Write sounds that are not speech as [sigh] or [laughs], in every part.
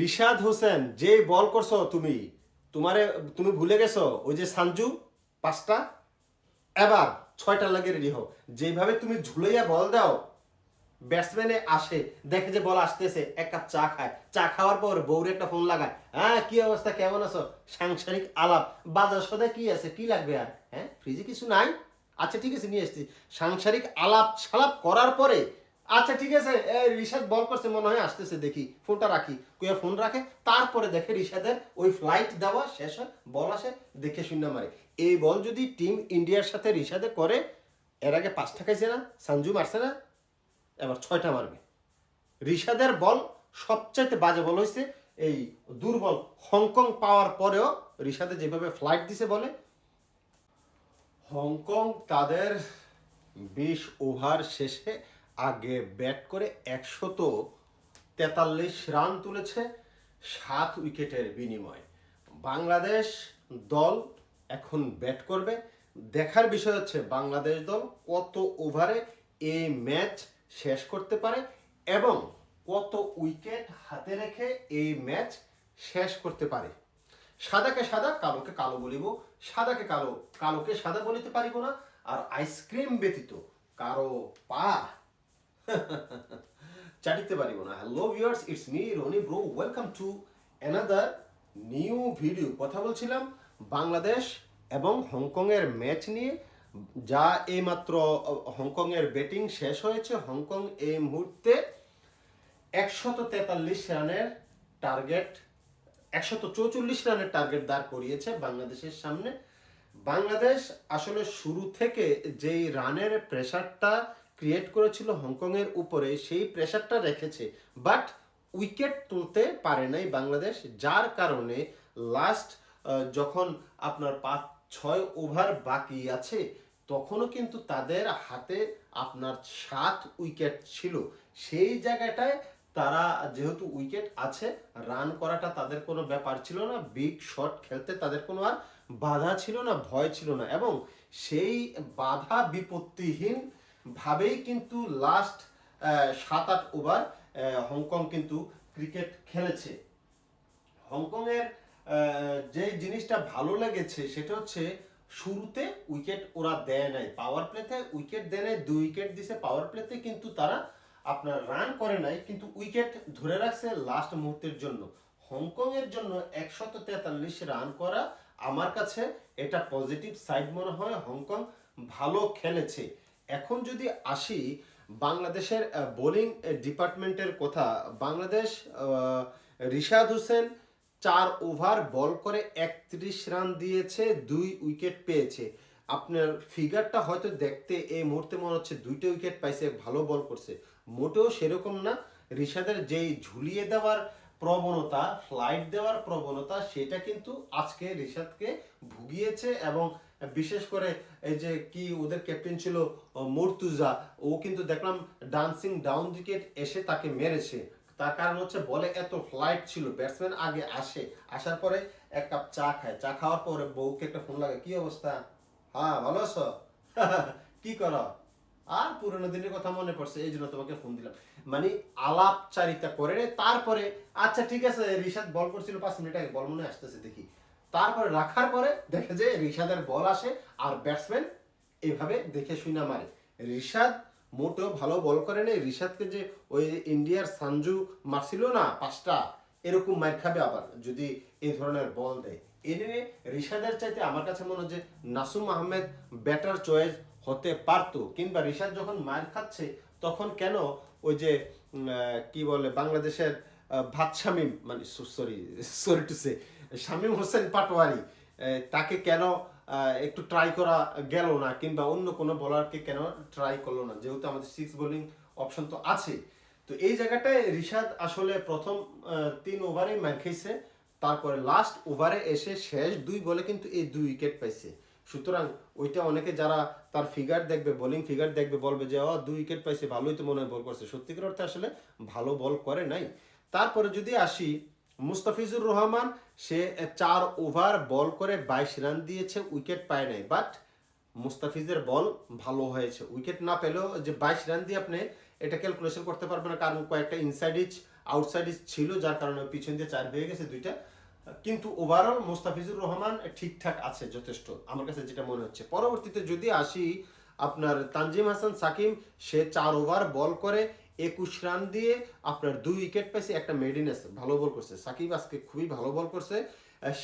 রিশাদ হোসেন, যে বল করছ তুমি, তোমারে, তুমি ভুলে গেছো, ওই যে সানজু, পাঁচটা? এবার ছয়টা লাগে রেডি হও। যেভাবে তুমি ঝুলাইয়া বল দাও ব্যাটসম্যানে আসে, দেখে যে বল আসতেছে, এক কাপ চা খায়। চা খাওয়ার পর বউরে একটা ফোন লাগায় হ্যাঁ কি অবস্থা? কেমন আছো? সাংসারিক আলাপ, বাজার সদায় কি আছে? কি লাগবে আর? হ্যাঁ ফ্রিজে কিছু নাই? আচ্ছা ঠিক আছে, নিয়ে এসছি সাংসারিক আলাপ সালাপ করার পরে আচ্ছা ঠিক আছে। রিশাদ বল করছে, মনে হয় আসতেছে, দেখি। ফোনটা রাখি। কুয়া ফোন রাখে, তারপরে দেখে রিশাদের ওই ফ্লাইট দেওয়া শেষ হয়, বল আসে, দেখে শূন্য মারে। এই বল যদি টিম ইন্ডিয়ার সাথে রিশাদে করে, এর আগে পাঁচটা খাইছে না সঞ্জু মারছে না, এবার ছয়টা মারবে। রিশাদের বল সবচাইতে বাজে বল হয়েছে এই দুর্বল হংকং পাওয়ার পরেও রিশাদে যেভাবে ফ্লাইট দিছে বলে, হংকং তাদের বিশ ওভার শেষে আগে ব্যাট করে একশত তেতাল্লিশ রান তুলেছে সাত উইকেটের বিনিময়ে। বাংলাদেশ দল এখন ব্যাট করবে। দেখার বিষয় হচ্ছে বাংলাদেশ দল কত ওভারে এই ম্যাচ শেষ করতে পারে এবং কত উইকেট হাতে রেখে এই ম্যাচ শেষ করতে পারে। সাদাকে সাদা, কালোকে কালো বলিব। সাদাকে কালো, কালোকে সাদা বলিতে পারিব না। আর আইসক্রিম ব্যতীত কারও পা চাটিতে পারিব না hello viewers it's me Roni bro welcome to another new video কথা বলছিলাম বাংলাদেশ এবং হংকংয়ের ম্যাচ নিয়ে যা এইমাত্র হংকংয়ের ব্যাটিং শেষ হয়েছে হংকং এই মুহূর্তে একশত তেতাল্লিশ রানের টার্গেট একশত চৌচল্লিশ রানের টার্গেট দাঁড় করিয়েছে বাংলাদেশের সামনে বাংলাদেশ আসলে শুরু থেকে যেই রানের প্রেসারটা ক্রিয়েট করেছিল হংকংয়ের উপরে সেই প্রেশারটা রেখেছে। বাট উইকেট তুলতে পারে নাই বাংলাদেশ, যার কারণে লাস্ট যখন আপনার পাঁচ, ছয় ওভার বাকি আছে, তখনও কিন্তু তাদের হাতে আপনার সাত উইকেট ছিল। সেই জায়গাটায় তারা যেহেতু উইকেট আছে রান করাটা তাদের কোনো ব্যাপার ছিল না বিগ শট খেলতে তাদের কোনো আর বাধা ছিল না, ভয় ছিল না। এবং সেই বাধা বিপত্তিহীন ভাবেই কিন্তু লাস্ট সাত আট ওভার হংকং কিন্তু ক্রিকেট খেলেছে। হংকংয়ের যে জিনিসটা ভালো লেগেছে সেটা হচ্ছে শুরুতে উইকেট ওরা দেয় নাই। পাওয়ার প্লেতে উইকেট দেয় নাই, দুই উইকেট দিছে। পাওয়ার প্লেতে কিন্তু তারা আপনার রান করে নাই, কিন্তু উইকেট ধরে রাখছে লাস্ট মুহূর্তের জন্য। হংকং এর জন্য একশত তেতাল্লিশ রান করা আমার কাছে এটা পজিটিভ সাইড মনে হয়। হংকং ভালো খেলেছে। এখন যদি আসি বাংলাদেশের বোলিং ডিপার্টমেন্টের কথা, বাংলাদেশ রিশাদ হোসেন চার ওভার বল করে একত্রিশ রান দিয়েছে, দুই উইকেট পেয়েছে। আপনার ফিগারটা হয়তো দেখতে এই মুহূর্তে মনে হচ্ছে দুইটা উইকেট পাইছে, ভালো বল করছে। মোটেও সেরকম না। রিশাদের যেই ঝুলিয়ে দেওয়ার প্রবণতা ফ্লাইট দেওয়ার প্রবণতা, সেটা কিন্তু আজকে রিশাদকে ভুগিয়েছে এবং বিশেষ করে এই যে কি ওদের ক্যাপ্টেন ছিল মুর্তুজা, ও কিন্তু দেখলাম ডান্সিং ডাউন উইকেট এসে তাকে মেরেছে। তার কারণ হচ্ছে বলে এত ফ্লাইট ছিল ব্যাটসম্যান আগে আসে, আসার পরে এক কাপ চা খায়। চা খাওয়ার পরে বউকে একটা ফোন লাগে কি অবস্থা? হ্যাঁ ভালো আছো? [laughs] কি করো? আর পুরোনো দিনের কথা মনে পড়ছে, এই জন্য তোমাকে ফোন দিলাম। মানে আলাপচারিতা করে তারপরে আচ্ছা ঠিক আছে, রিশাদ বল করছিল পাঁচ মিনিট আগে, বল মনে আসতেছে, দেখি। তারপরে রাখার পরে দেখে যে রিশাদের বল আসে আর ব্যাটসম্যান এইভাবে দেখে শুনে মারে। রিশাদ মোটেও ভালো বল করে নেই রিশাদকে যে ওই ইন্ডিয়ার সানজু মারছিল না পাঁচটা এরকম মার খাবে আবার যদি এই ধরনের বল দেয়। এ নিয়ে রিশাদের চাইতে আমার কাছে মনে যে নাসুম আহমেদ ব্যাটার চয়েস হতে পারতো। কিংবা রিশাদ যখন মার খাচ্ছে তখন কেন ওই যে কি বলে বাংলাদেশের আহ, ভাত শামীম মানে sorry sorry to say Shamim Hossain Patwary তাকে কেন একটু ট্রাই করা গেল না কিংবা অন্য কোনো বলারকে কেন ট্রাই করল না? যেহেতু আমাদের সিক্স বোলিং অপশন তো আছে। তো এই জায়গাটায় রিশাদ আসলে প্রথম তিন ওভারে মার খেয়েছে, তারপরে লাস্ট ওভারে এসে শেষ দুই বলে কিন্তু এই দুই উইকেট পাইছে। সুতরাং ওইটা অনেকে যারা তার ফিগার দেখবে বোলিং ফিগার দেখবে, বলবে যে ও দুই উইকেট পাইছে, ভালোই তো মনে হয় বল করছে। সত্যিকার অর্থে আসলে ভালো বল করে নাই। তারপরে যদি আসি মুস্তাফিজুর রহমান, সে চার ওভার বল করে বাইশ রান দিয়েছে, উইকেট পায় নাই। বাট মুস্তাফিজের বল ভালো হয়েছে। উইকেট না পেলেও যে বাইশ রান দিয়ে আপনি এটা ক্যালকুলেশন করতে পারবেন না, কারণ কয়েকটা ইনসাইড ইচ আউটসাইড ইচ ছিল, যার কারণে পিছন দিয়ে চার হয়ে গেছে দুইটা। কিন্তু ওভারঅল মুস্তাফিজুর রহমান ঠিকঠাক আছে, যথেষ্ট, আমার কাছে যেটা মনে হচ্ছে। পরবর্তীতে যদি আসি, আপনার তানজিম হাসান সাকিম, সে চার ওভার বল করে একুশ রান দিয়ে আপনার দুই উইকেট পাইছে একটা মেডিনেস ভালো বল করছে। সাকিব আজকে খুবই ভালো বল করছে।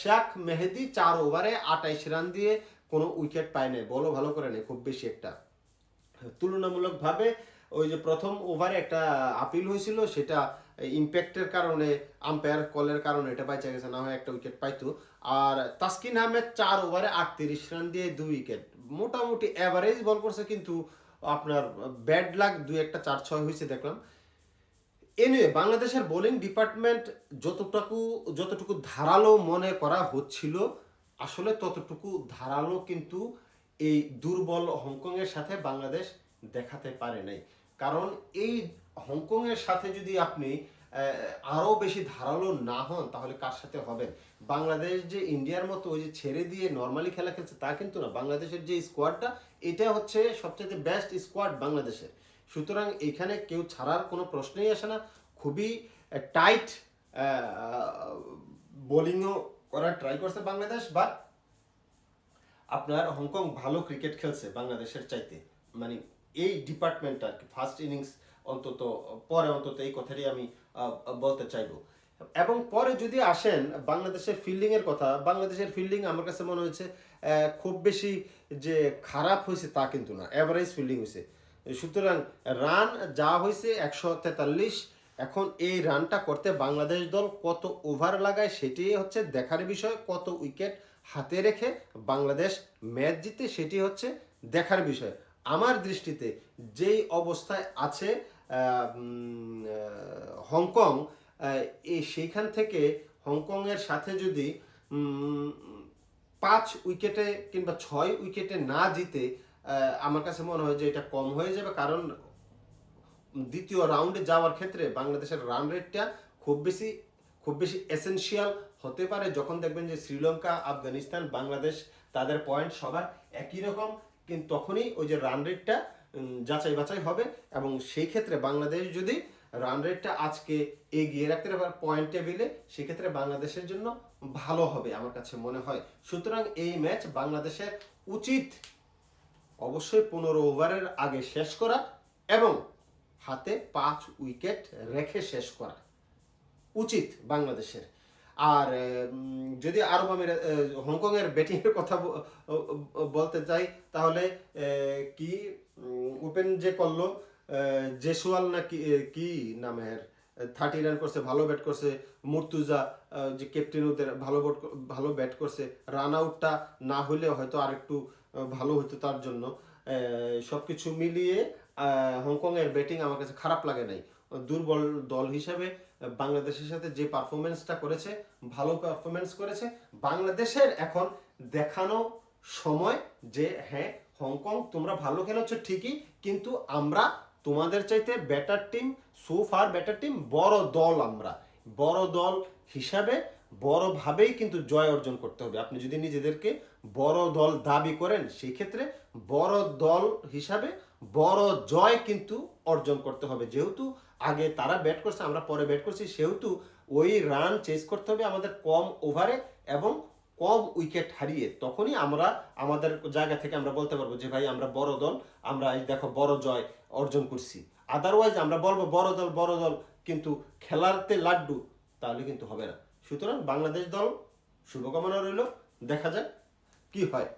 শাক মেহেদি চার ওভারে আটাইশ রান দিয়ে কোনো উইকেট পায় নাই বলও ভালো করে নেই, খুব বেশি একটা। তুলনামূলকভাবে ওই যে প্রথম ওভারে একটা আপিল হয়েছিল, সেটা ইম্প্যাক্টের কারণে আম্পায়ার কলের কারণে এটা বাইচা গেছে, না হয় একটা উইকেট পাইতো। আর তাসকিন আহমেদ চার ওভারে আটত্রিশ রান দিয়ে দুই উইকেট। মোটামুটি অ্যাভারেজ বল করছে, কিন্তু আপনার ব্যাড লাক দুই একটা চার ছয় হয়েছে দেখলাম। এনিওয়ে বাংলাদেশের বোলিং ডিপার্টমেন্ট যতটুকু যতটুকু ধারালো মনে করা হচ্ছিল, আসলে ততটুকু ধারালো কিন্তু এই দুর্বল হংকংয়ের সাথে বাংলাদেশ দেখাতে পারে নাই। কারণ এই হংকংয়ের সাথে যদি আপনি আহ, আরও বেশি ধারালো না হন তাহলে কার সাথে হবেন? বাংলাদেশ যে ইন্ডিয়ার মতো ওই যে ছেড়ে দিয়ে নর্মালি খেলা খেলছে তা কিন্তু না। বাংলাদেশের যে স্কোয়াডটা এটা হচ্ছে সবচেয়ে বেস্ট স্কোয়াড বাংলাদেশের। সুতরাং এখানে কেউ ছাড়ার কোনো প্রশ্নই আসে না। খুবই টাইট বোলিংও করার ট্রাই করছে বাংলাদেশ বাট আপনার হংকং ভালো ক্রিকেট খেলছে বাংলাদেশের চাইতে। মানে এই ডিপার্টমেন্টটা আর কি। ফার্স্ট ইনিংস অন্তত পরে অন্তত এই কথাটি আমি বলতে চাইব। এবং পরে যদি আসেন বাংলাদেশের ফিল্ডিং এর কথা, বাংলাদেশের ফিল্ডিং আমার কাছে মনে হয়েছে খুব বেশি যে খারাপ হয়েছে তা কিন্তু না অ্যাভারেজ ফিল্ডিং হয়েছে। সুতরাং রান যা হয়েছে একশো তেতাল্লিশ, এখন এই রানটা করতে বাংলাদেশ দল কত ওভার লাগায় সেটি হচ্ছে দেখার বিষয়, কত উইকেট হাতে রেখে বাংলাদেশ ম্যাচ জিতে সেটি হচ্ছে দেখার বিষয়। আমার দৃষ্টিতে যেই অবস্থায় আছে হংকং সেইখান থেকে হংকংয়ের সাথে যদি পাঁচ উইকেটে কিংবা ছয় উইকেটে না জিতে আমার কাছে মনে হয় যে এটা কম হয়ে যাবে। কারণ দ্বিতীয় রাউন্ডে যাওয়ার ক্ষেত্রে বাংলাদেশের রান রেটটা খুব বেশি খুব বেশি এসেনশিয়াল হতে পারে। যখন দেখবেন যে শ্রীলঙ্কা, আফগানিস্তান, বাংলাদেশ তাদের পয়েন্ট সবার একই রকম, কিন্তু তখনই ওই যে রান রেটটা যাচাই বাছাই হবে এবং সেই ক্ষেত্রে বাংলাদেশ যদি রান রেটটা আজকে এগিয়ে রাখতে পারে পয়েন্ট টেবিলে সেক্ষেত্রে বাংলাদেশের জন্য ভালো হবে আমার কাছে মনে হয়। সুতরাং এই ম্যাচ বাংলাদেশের উচিত অবশ্যই পনেরো ওভারের আগে শেষ করা এবং হাতে পাঁচ উইকেট রেখে শেষ করা উচিত বাংলাদেশের। আর যদি আরও আমি হংকং এর ব্যাটিং এর কথা বলতে চাই, তাহলে কি ওপেন যে করল আহ, জেসওয়াল না কি নামের থার্টি রান করছে ভালো ব্যাট করছে মুর্তুজা যে ক্যাপ্টেন ওদের ভালো ভালো ব্যাট করছে রান আউটটা না হলে হয়তো আরেকটু ভালো হতো তার জন্য। সব কিছু মিলিয়ে হংকং এর ব্যাটিং আমার কাছে খারাপ লাগে নাই। দুর্বল দল হিসাবে বাংলাদেশের সাথে যে পারফরমেন্সটা করেছে ভালো পারফরমেন্স করেছে বাংলাদেশের এখন দেখানো সময় যে হ্যাঁ হংকং তোমরা ভালো খেলেছো ঠিকই, কিন্তু আমরা তোমাদের চাইতে better team so far better team বড় দল আমরা। বড় দল হিসাবে বড়ভাবেই কিন্তু জয় অর্জন করতে হবে। আপনি যদি নিজেদেরকে বড় দল দাবি করেন সেই ক্ষেত্রে বড় দল হিসাবে বড় জয় কিন্তু অর্জন করতে হবে। যেহেতু আগে তারা ব্যাট করছে, আমরা পরে ব্যাট করছি, সেহেতু ওই রান চেস করতে হবে আমাদের কম ওভারে এবং কম উইকেট হারিয়ে তখনই আমরা আমাদের জায়গা থেকে আমরা বলতে পারব যে ভাই আমরা বড় দল, আমরা এই দেখো বড় জয় অর্জন করছি। আদারওয়াইজ আমরা বলব বড় দল বড় দল, কিন্তু খেলারতে লাড্ডু তাহলে কিন্তু হবে না। সুতরাং বাংলাদেশ দল শুভকামনা রইল, দেখা যাক কি হয়।